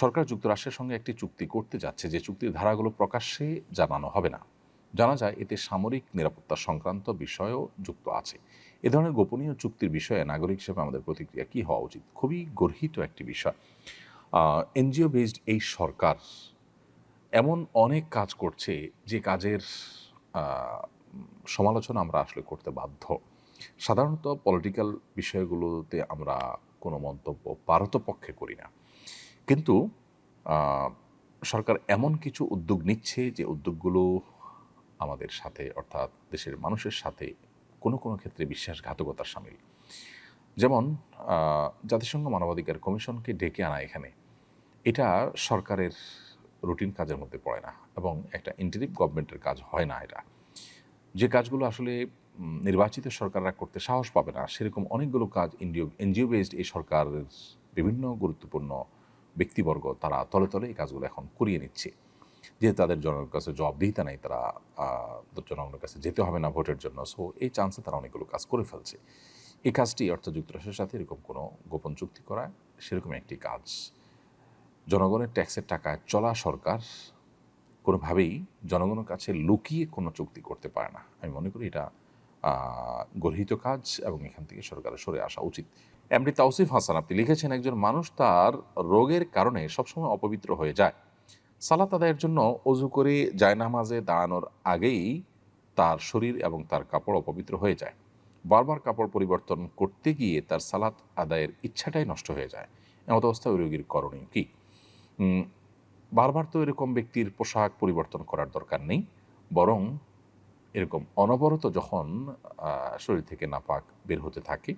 সরকার যুক্তরাষ্ট্রের সঙ্গে একটি চুক্তি করতে যাচ্ছে, যে চুক্তির ধারাগুলো প্রকাশ্যে জানানো হবে না। জানা যায়, এতে সামরিক নিরাপত্তা সংক্রান্ত বিষয়ও যুক্ত আছে। এ ধরনের গোপনীয় চুক্তির বিষয়ে নাগরিক হিসেবে আমাদের প্রতিক্রিয়া কী হওয়া উচিত? খুবই গর্হিত একটি বিষয়। এনজিও বেসড এই সরকার এমন অনেক কাজ করছে, যে কাজের সমালোচনা আমরা আসলে করতে বাধ্য। সাধারণত পলিটিক্যাল বিষয়গুলোতে আমরা কোনো মন্তব্য পারতপক্ষে করি না। কিন্তু সরকার এমন কিছু উদ্যোগ নিচ্ছে যে উদ্যোগগুলো আমাদের সাথে, অর্থাৎ দেশের মানুষের সাথে কোনো কোনো ক্ষেত্রে বিশ্বাসঘাতকতার সামিল। যেমন জাতিসংঘ মানবাধিকার কমিশনকে ডেকে আনা এখানে, এটা সরকারের রুটিন কাজের মধ্যে পড়ে না এবং একটা ইন্টারিম গভর্নমেন্টের কাজ হয় না এটা। যে কাজগুলো আসলে নির্বাচিত সরকাররা করতে সাহস পাবে না, সেরকম অনেকগুলো কাজ ইন্ডিও এনজিও বেসড এই সরকারের বিভিন্ন গুরুত্বপূর্ণ ব্যক্তিবর্গ তারা তলে তলে এই কাজগুলো এখন করিয়ে নিচ্ছে। যে তাদের জনগণের কাছে জবাবদিহিতা নেই, তারা জনগণের কাছে যেতে হবে না ভোটের জন্য। সো এই চান্সে তারা অনেকগুলো কাজ করে ফেলছে। এই কাজটি অর্থাৎ যুক্তরাষ্ট্রের সাথে এরকম কোনো গোপন চুক্তি করা, সেরকম একটি কাজ। জনগণের ট্যাক্সের টাকায় চলা সরকার কোনোভাবেই জনগণের কাছে লুকিয়ে কোনো চুক্তি করতে পারে না। আমি মনে করি এটা গর্হিত কাজ এবং এখান থেকে সরকারের সরে আসা উচিত। এমডি তাওসিফ হাসান, আপনি লিখেছেন, একজন মানুষ তার রোগের কারণে সবসময় অপবিত্র হয়ে যায়। সালাত আদায়ের জন্য অজু করে জায়নামাজে দাঁড়ানোর আগেই তার শরীর এবং তার কাপড় অপবিত্র হয়ে যায়। বারবার কাপড় পরিবর্তন করতে গিয়ে তার সালাত আদায়ের ইচ্ছাটাই নষ্ট হয়ে যায়। এমত অবস্থায় ওই রোগীর করণীয় কী? বারবার তো এরকম ব্যক্তির পোশাক পরিবর্তন করার দরকার নেই, বরং এরকম অনবরত যখন শরীর থেকে নাপাক বের হতে থাকে,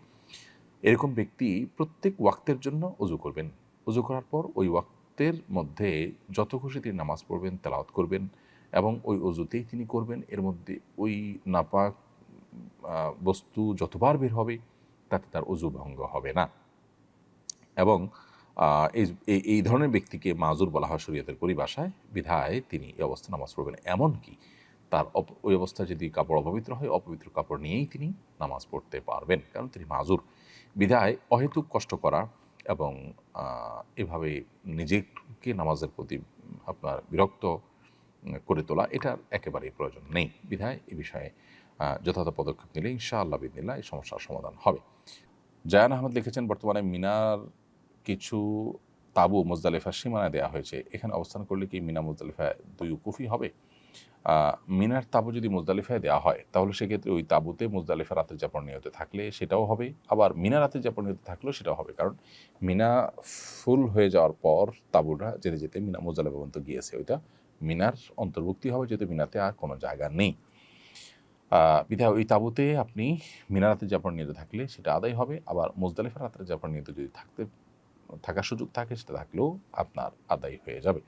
এরকম ব্যক্তি প্রত্যেক ওয়াক্তের জন্য অজু করবেন। অজু করার পর ওই ওয়াক্তের মধ্যে যত খুশি তিনি নামাজ পড়বেন, তেলাওয়াত করবেন এবং ওই অজুতেই তিনি করবেন। এর মধ্যে ওই নাপাক বস্তু যতবার বের হবে, তাতে তার অজু ভঙ্গ হবে না। এবং এই- এই ধরনের ব্যক্তিকে মাজুর বলা হয় শরীয়তের পরিভাষায়। বিধায় তিনি এই অবস্থা নামাজ পড়বেন। এমনকি তার ওই অবস্থায় যদি কাপড় অপবিত্র হয়, অপবিত্র কাপড় নিয়েই তিনি নামাজ পড়তে পারবেন। কারণ তিনি মাজুর। বিধায় অহেতুক কষ্ট করা এবং এভাবে নিজেকে নামাজের প্রতি, আপনার বিরক্ত করে তোলা, এটার একেবারেই প্রয়োজন নেই। বিধায় এ বিষয়ে যথাযথ পদক্ষেপ নিলে ইনশাআল্লাহ বিদিল্লা এই সমস্যার সমাধান হবে। জায়ান আহমেদ লিখেছেন, বর্তমানে মিনার কিছু তাবু মুজদালিফার সীমানায় দেওয়া হয়েছে। এখানে অবস্থান করলে কি মিনা মুজদালিফায় দুই কুফি হবে? মিনার তাবু যদি মুজদালিফায় দেওয়া হয়, তাহলে সেক্ষেত্রে ওই তাবুতে মুজদালিফা রাতের যাপন নিয়ত থাকলে সেটাও হবে। আবার মিনা রাতের যাপন নিয়ত থাকলেও সেটাও হবে। কারণ মিনা ফুল হয়ে যাওয়ার পর তাবুটা যেতে যেতে মিনা, মুজদালিফা পর্যন্ত গিয়েছে। ওইটা মিনার অন্তর্ভুক্তি হবে যেহেতু মিনাতে আর কোনো জায়গা নেই। বিধায় ওই তাবুতে আপনি মিনা রাতের যাপন নিয়ত থাকলে সেটা আদায় হবে। আবার মুজদালিফা রাতের যাপন নিয়ত যদি থাকতে, থাকার সুযোগ থাকে, সেটা থাকলেও আপনার আদায় হয়ে যাবে।